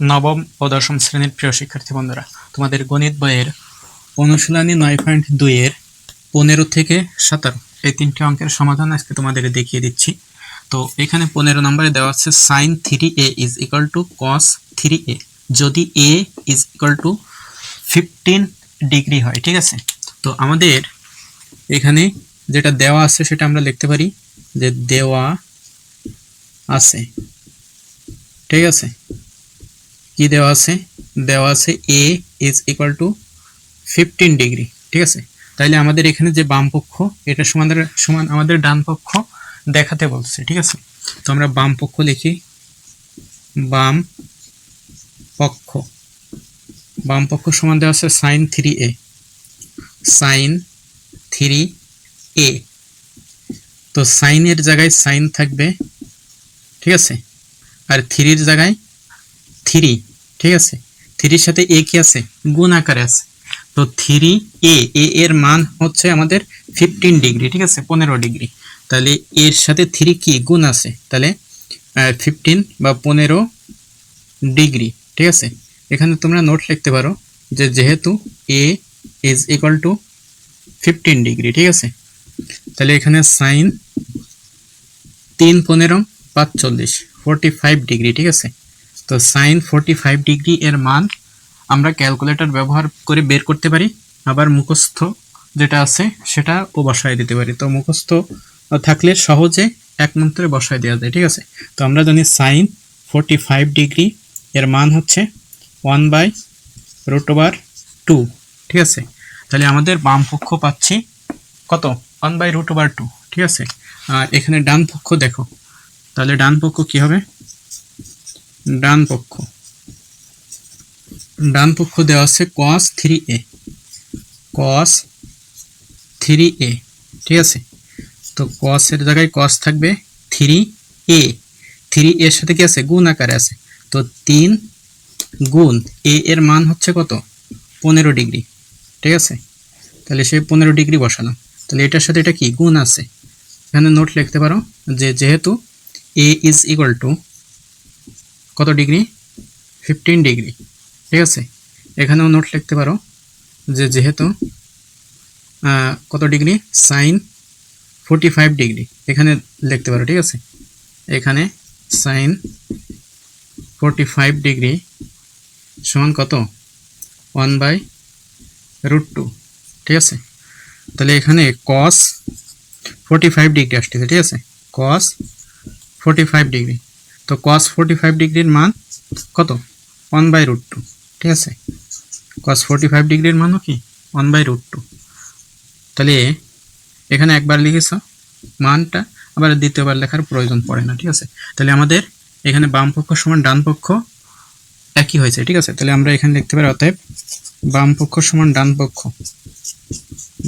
নবম ও দশম শ্রেণির প্রিয় শিক্ষার্থী বন্ধুরা, তোমাদের গণিত বইয়ের অনুশীলনী নয় পয়েন্ট দুইয়ের পনেরো থেকে সতেরো, এই তিনটি অঙ্কের সমাধান আজকে তোমাদের দেখিয়ে দিচ্ছি। তো এখানে পনেরো নম্বরে দেওয়া আছে sine three A is equal to cos three A যদি A is equal to fifteen degree হয়, ঠিক আছে? তো আমাদের এখানে যেটা দেওয়া আছে সেটা আমরা লিখতে পারি যে দেওয়া আছে, ঠিক আছে? কি দেওয়া আছে? দেওয়া আছে A is equal to fifteen degree ঠিক আছে? তাইলে আমাদের এখানে যে বাম পক্ষ, এটা সমান সমান আমাদের ডান পক্ষ দেখাতে বলছে, ঠিক আছে? তো আমরা বাম পক্ষ লিখি, বাম পক্ষ। বাম পক্ষ সমান দেওয়া আছে sine three A sine three A তো সাইনের জায়গায় সাইন থাকবে, ঠিক আছে? আর থ্রির জায়গায় থ্রি ঠিক আছে? থ্রির সাথে এ কি আছে? গুণ আছে। তো থ্রি এ এর মান হচ্ছে আমাদের ফিফটিন ডিগ্রি ঠিক আছে? পনেরো ডিগ্রি তাহলে এর সাথে থ্রি কি গুণ আছে? তাহলে ফিফটিন বা পনেরো ডিগ্রি ঠিক আছে? এখানে তোমরা নোট লিখতে পারো যে যেহেতু A is equal to fifteen degree ঠিক আছে? তাহলে এখানে সাইন তিন পনেরো পাঁচচল্লিশ ফোরটি ফাইভ ডিগ্রি ঠিক আছে? তো সাইন ফোরটি ফাইভ ডিগ্রি এর মান আমরা ক্যালকুলেটর ব্যবহার করে বের করতে পারি। আবার মুখস্থ যেটা আছে সেটা ও বসায় দিতে পারি। তো মুখস্থ থাকলে সহজে এক মন্ত্রে বসায় দেওয়া যায়, ঠিক আছে? তো আমরা জানি সাইন ফোরটি ফাইভ ডিগ্রি এর মান হচ্ছে one by root over two ঠিক আছে? তাহলে আমাদের বাম পক্ষ পাচ্ছি কত? One by root over two ঠিক আছে? আর এখানে ডান পক্ষ দেখো। তাহলে ডান পক্ষ কি হবে? ডান পক্ষ। ডান পক্ষ দেওয়া আছে কস থ্রি এ কস থ্রি এ ঠিক আছে? তো কসের জায়গায় কস থাকবে থ্রি এ থ্রি এর সাথে কি আছে? গুণ আকারে আছে। তো তিন গুণ এ এর মান হচ্ছে কত? পনেরো ডিগ্রি, ঠিক আছে? তাহলে সেই পনেরো ডিগ্রি বসানো তাহলে এটার সাথে এটা কি? গুণ আছে। এখানে নোট লিখতে পারো যে যেহেতু এ ইজ ইকুয়াল টু কত ডিগ্রি? Fifteen degree. ঠিক আছে? এখানেও নোট লিখতে পারো যে যেহেতু কত degree? Sine forty five degree. এখানে লিখতে পারো, ঠিক আছে? এখানে সাইন ফোরটি ফাইভ ডিগ্রি সমান কত? ওয়ান বাই রুট টু ঠিক আছে? তাহলে এখানে কস ফোরটি ফাইভ ডিগ্রি আসতেছে, ঠিক আছে? Cos forty five degree. তো কস ফোরটি ফাইভ ডিগ্রির মান কত? ওয়ান বাই রুট টু ঠিক আছে? কস ফোরটি ফাইভ ডিগ্রির মানও কি? ওয়ান বাই রুট টু তাহলে এখানে একবার লিখেছ মানটা, আবার দ্বিতীয়বার লেখার প্রয়োজন পড়ে না, ঠিক আছে? তাহলে আমাদের এখানে বাম পক্ষ সমান ডান পক্ষ একই হয়েছে, ঠিক আছে? তাহলে আমরা এখানে লিখতে পারি, অতএব বাম পক্ষ সমান ডান পক্ষ।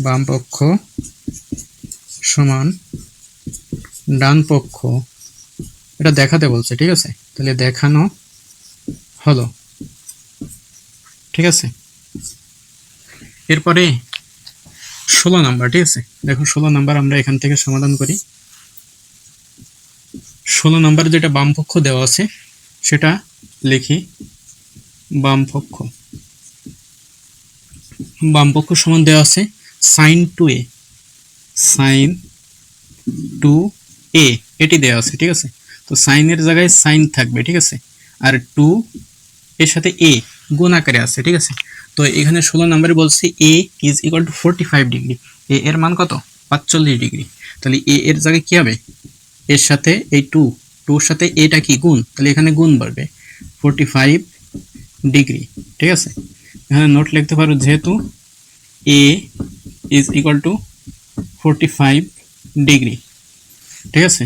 বাম পক্ষ সমান ডান পক্ষ এটা দেখাতে বলছে, ঠিক আছে? তাহলে দেখানো হলো। ঠিক আছে? এরপরে ষোলো নাম্বার, ঠিক আছে? দেখো, ষোলো নাম্বার আমরা এখান থেকে সমাধান করি। ষোলো নাম্বার যেটা বাম পক্ষ দেওয়া আছে, সেটা লিখি বাম পক্ষ। বাম পক্ষ সমান দেওয়া আছে sine two A sine two A এটি দেওয়া আছে, ঠিক আছে? তো সাইনের জায়গায় সাইন থাকবে, ঠিক আছে? আর টু এর সাথে এ গুণ আকারে আছে, ঠিক আছে? তো এখানে ষোলো নম্বরে বলছি A is equal to forty five degree A এর মান কত? পাঁচচল্লিশ ডিগ্রি তাহলে এ এর জায়গায় কী হবে? এর সাথে এই টু টুর সাথে এটা কি গুণ? তাহলে এখানে গুণ বাড়বে ফোরটি ফাইভ ডিগ্রি ঠিক আছে? এখানে নোট লিখতে পারো, যেহেতু A is equal to forty five degree ঠিক আছে?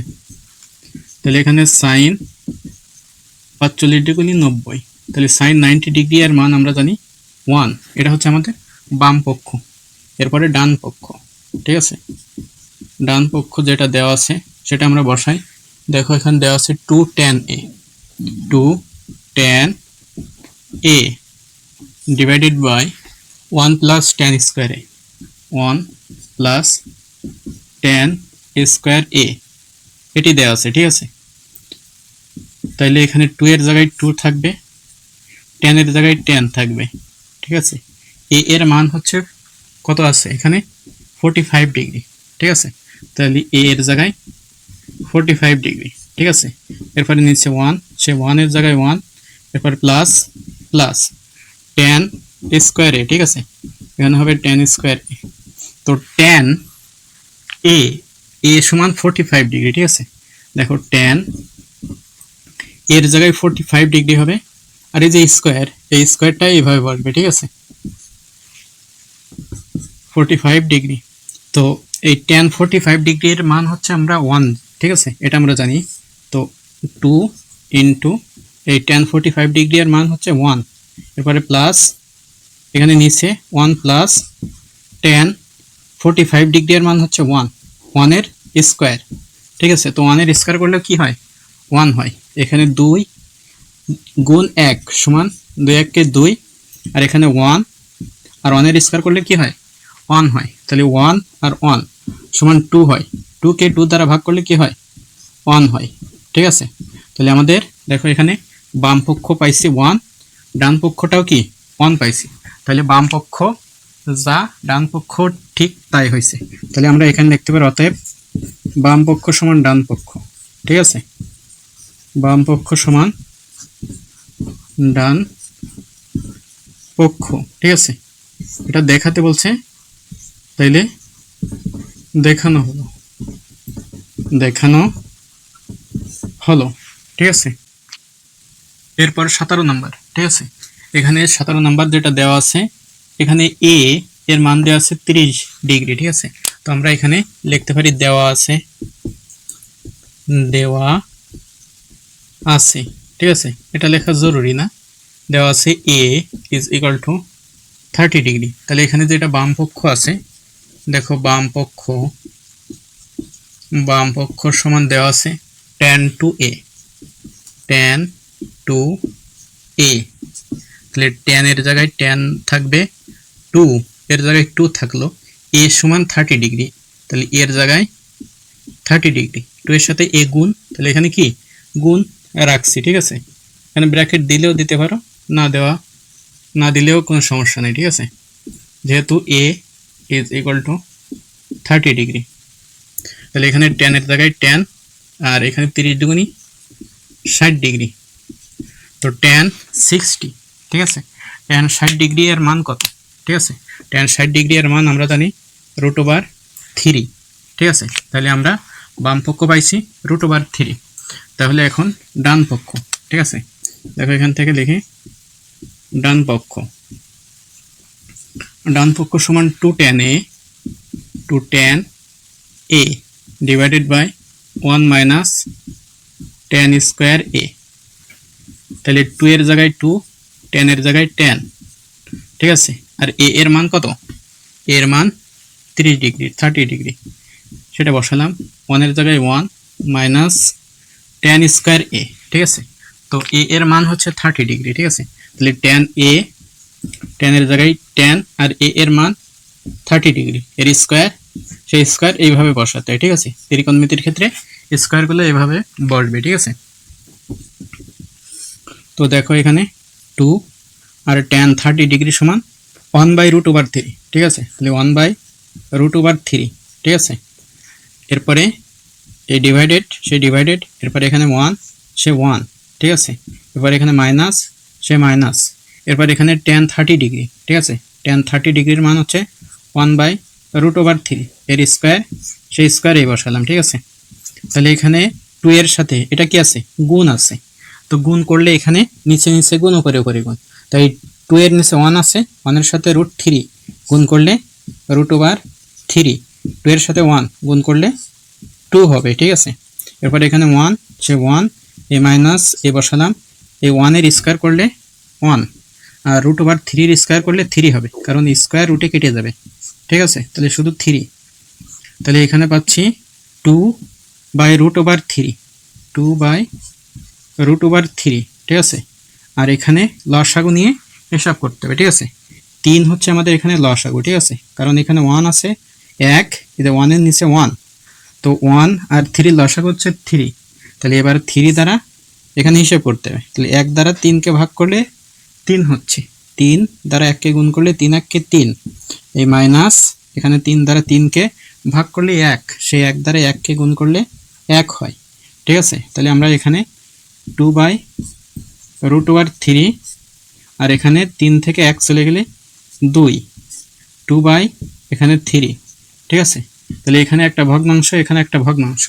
তাহলে এখানে সাইন পাঁচচল্লিশ ডিগ্রি নব্বই। তাহলে সাইন নাইনটি ডিগ্রি এর মান আমরা জানি ওয়ান এটা হচ্ছে আমাদের বাম পক্ষ। এরপরে ডান পক্ষ, ঠিক আছে? ডান পক্ষ যেটা দেওয়া আছে, সেটা আমরা বসাই। দেখো এখানে দেওয়া আছে two tan A two tan A divided by one plus tan square A one plus tan square A এটি দেওয়া আছে, ঠিক আছে? তাইলে এখানে টু এর জায়গায় টু থাকবে টেনের জায়গায় টেন থাকবে, ঠিক আছে? এ এর মান হচ্ছে কত আছে এখানে? ফোর্টি ফাইভ ডিগ্রি ঠিক আছে? তাহলে এ এর জায়গায় ফোর্টি ফাইভ ডিগ্রি ঠিক আছে? এরপরে নিচ্ছে ওয়ান সে ওয়ানের জায়গায় ওয়ান এরপর plus plus tan square A, ঠিক আছে? এখানে হবে টেন স্কোয়ার এ। তো টেন এ এ সমান ফোর্টি ফাইভ ডিগ্রি ঠিক আছে? দেখো টেন এর জায়গায় ফোর্টি ফাইভ ডিগ্রি হবে, আর এই যে স্কোয়ার এই স্কোয়ারটা এইভাবে বসবে, ঠিক আছে? ফোর্টি ফাইভ ডিগ্রি তো এই টেন ফোর্টি ফাইভ ডিগ্রির মান হচ্ছে আমরা ওয়ান ঠিক আছে? এটা আমরা জানি, তো টু ইন্টু এই টেন ফোর্টি ফাইভ ডিগ্রি মান হচ্ছে ওয়ান এরপরে প্লাস এখানে নিচে one plus tan forty five degree মান হচ্ছে ওয়ান ওয়ানের স্কোয়ার। ঠিক আছে? তো ওয়ানের স্কোয়ার করলে কি হয়? ওয়ান হয়। এখানে দুই গুণ এক সমান দুই এককে দুই, আর এখানে ওয়ান। আর ওয়ানের স্কোয়ার করলে কি হয়? ওয়ান হয়। তাহলে ওয়ান আর ওয়ান সমান টু হয়। টুকে টু দ্বারা ভাগ করলে কি হয়? ওয়ান হয়। ঠিক আছে? তাহলে আমাদের দেখো এখানে বাম পক্ষ পাইছি ওয়ান ডান পক্ষটাও কি? ওয়ান পাইছি। তাহলে বাম পক্ষ যা ডান পক্ষ ঠিক তাই হয়েছে তাহলে আমরা এখানে লিখতে পারি, অতএব বাম পক্ষ সমান ডান পক্ষ। ঠিক আছে? বাম পক্ষ সমান ডান পক্ষ। ঠিক আছে? এটা দেখাতে বলছে, তাইলে দেখানো হলো। দেখানো হলো। ঠিক আছে? এরপর সতেরো নাম্বার। ঠিক আছে? এখানে সতেরো নাম্বার যেটা দেওয়া আছে এখানে এ এর মান দেওয়া আছে তিরিশ ডিগ্রি, ঠিক আছে? তো আমরা এখানে লিখতে পারি দেওয়া আছে দেওয়া আছে, ঠিক আছে? এটা লেখা জরুরি না। দেওয়া আছে A is equal to thirty degree. তাহলে এখানে যেটা বাম পক্ষ আছে, দেখো বাম পক্ষ বাম পক্ষ সমান দেওয়া আছে tan two A tan two A তাহলে টেন এর জায়গায় টেন থাকবে টু এর জায়গায় টু থাকল এ সমান থার্টি ডিগ্রি তাহলে এর জায়গায় থার্টি ডিগ্রি টু এর সাথে এ গুণ, তাহলে এখানে কি? গুণ রাখছি, ঠিক আছে? এখানে ব্র্যাকেট দিলেও দিতে পারো, না দেওয়া, না দিলেও কোনো সমস্যা নেই, ঠিক আছে? যেহেতু A is equal to thirty degree তাহলে এখানে টেনের জায়গায় টেন আর এখানে তিরিশ দুগুনি ষাট ডিগ্রি তো টেন সিক্সটি ঠিক আছে? টেন ষাট ডিগ্রি এর মান কত? ঠিক আছে? টেন ষাট ডিগ্রি এর মান আমরা জানি রুট ওভার থ্রি ঠিক আছে? তাহলে আমরা বাম পক্ষ পাইছি রুট ওভার থ্রি তাহলে এখন ডান পক্ষ। ঠিক আছে? দেখো এখান থেকে লিখি, ডান পক্ষ। ডান পক্ষ সমান two tan A two tan A divided by one minus tan square A তাহলে টু এর জায়গায় টু টেনের জায়গায় টেন ঠিক আছে? আর এ এর মান কত? এর মান তিরিশ ডিগ্রি থার্টি ডিগ্রি। সেটা বসালাম। ওয়ানের জায়গায় one minus tan square A ঠিক আছে? তো এ এর মান হচ্ছে থার্টি ডিগ্রি, ঠিক আছে? তাহলে টেন এ টেনের জায়গায় টেন আর এ এর মান থার্টি ডিগ্রি। এর স্কোয়ার সেই স্কোয়ার এইভাবে বসাতে হয়, ঠিক আছে? ত্রিকোণমিতির ক্ষেত্রে স্কোয়ারগুলো এইভাবে বসবে, ঠিক আছে? তো দেখো এখানে টু আর টেন থার্টি ডিগ্রি সমান one by root over three ঠিক আছে? তাহলে one by root over three ঠিক আছে? এরপরে এই ডিভাইডেড সে ডিভাইডেড এরপরে এখানে ওয়ান সে ওয়ান ঠিক আছে? এরপর এখানে মাইনাস সে মাইনাস এরপর এখানে টেন থার্টি ডিগ্রি ঠিক আছে? টেন থার্টি ডিগ্রির মান হচ্ছে one by root over three এর স্কোয়ার সেই স্কোয়ারেই বসালাম, ঠিক আছে? তাহলে এখানে টু এর সাথে, এটা কি আছে? গুণ আছে। তো গুণ করলে এখানে নিচে নিচে গুণ, উপরে উপরে গুণ। তাই টু এর নিচে ওয়ান আছে ওয়ানের সাথে রুট থ্রি গুণ করলে রুট ওভার থ্রি টু এর সাথে ওয়ান গুণ করলে টু হবে, ঠিক আছে? এরপর এখানে ওয়ান সে ওয়ান এ মাইনাস এ বসালাম এই ওয়ানের স্কোয়ার করলে ওয়ান আর রুট ওভার থ্রির স্কোয়ার করলে থ্রি হবে, কারণ স্কোয়ার রুটে কেটে যাবে, ঠিক আছে? তাহলে শুধু থ্রি তাহলে এখানে পাচ্ছি two by root over three two by root over three ঠিক আছে? আর এখানে লসাগু নিয়ে হিসাব করতে হবে, ঠিক আছে? তিন হচ্ছে আমাদের এখানে লসাগু ঠিক আছে? কারণ এখানে ওয়ান আছে, এক এতে ওয়ানের নিচে ওয়ান তো ওয়ান আর থ্রি লসাগু হচ্ছে থ্রি তাহলে এবার থ্রি দ্বারা এখানে হিসেব করতে হবে। তাহলে এক দ্বারা তিনকে ভাগ করলে তিন হচ্ছে। তিন দ্বারা এককে গুণ করলে তিন এককে তিন। এই মাইনাস এখানে তিন দ্বারা তিনকে ভাগ করলে এক। সেই এক দ্বারা এককে গুণ করলে এক হয়। ঠিক আছে? তাহলে আমরা এখানে two by root over three আর এখানে তিন থেকে এক চলে গেলে দুই টু বাই এখানে থ্রি ঠিক আছে? তাহলে এখানে একটা ভগ্নাংশ, এখানে একটা ভগ্নাংশ।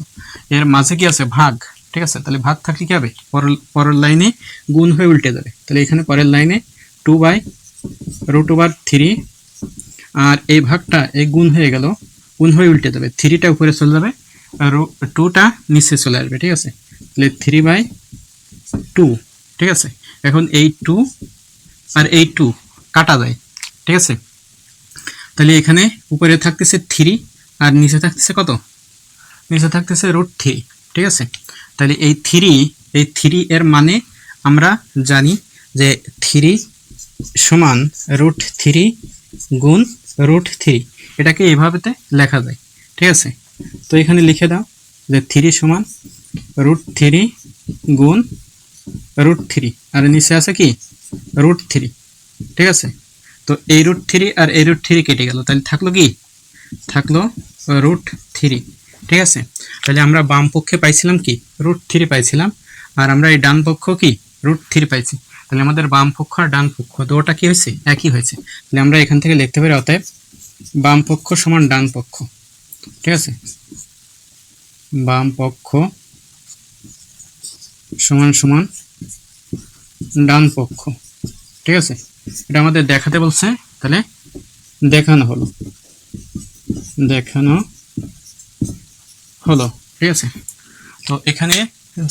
এর মাঝে কি আছে? ভাগ, ঠিক আছে? তাহলে ভাগ থাকলে কি হবে? পরের পরের লাইনে গুণ হয়ে উল্টে যাবে। তাহলে এখানে পরের লাইনে two by root over three আর এই ভাগটা এই গুণ হয়ে গেল, গুণ হয়ে উল্টে যাবে। থ্রিটা উপরে চলে যাবে, আর টুটা নিচে চলে আসবে, ঠিক আছে? তাহলে থ্রি বাই টু ঠিক আছে? এখন এই টু আর এই টু কাটা যায়, ঠিক আছে? তাহলে এখানে উপরে থাকতেছে থ্রি আর নিচে থাকতেছে কত? নিচে থাকতেছে রুট থ্রি ঠিক আছে? তাহলে এই থ্রি এই থ্রি এর মানে আমরা জানি যে থ্রি সমান রুট থ্রি গুণ রুট থ্রি এটাকে এভাবেতে লেখা যায়, ঠিক আছে? তো এখানে লিখে দাও যে থ্রি সমান রুট থ্রি গুণ রুট থ্রি আর নিচে আছে কি? রুট থ্রি ঠিক আছে? তো এই রুট থ্রি আর এই রুট থ্রি কেটে গেল। তাহলে থাকল কি? থাকল রুট থ্রি ঠিক আছে? তাহলে আমরা বাম পক্ষে পাইছিলাম কি? রুট থ্রি পাইছিলাম। আর আমরা এই ডান পক্ষ কি? রুট থ্রি পাইছি। তাহলে আমাদের বাম পক্ষ আর ডান পক্ষ, দুটোটা কি হয়েছে? একই হয়েছে। তাহলে আমরা এখান থেকে লিখতে পারি, অতএব বাম পক্ষ সমান ডান পক্ষ, ঠিক আছে? বাম পক্ষ সমান সমান ডান পক্ষ। ঠিক আছে? এটা আমাদের দেখাতে বলছে, তাহলে দেখানো হলো। দেখানো হলো, ঠিক আছে? তো এখানে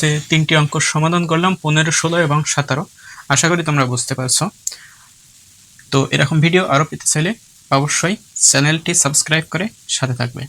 যে তিনটি অঙ্ক সমাধান করলাম, পনেরো, ষোলো এবং সতেরো। আশা করি তোমরা বুঝতে পারছ। তো এরকম ভিডিও আরও পেতে চাইলে অবশ্যই চ্যানেলটি সাবস্ক্রাইব করে সাথে থাকবে।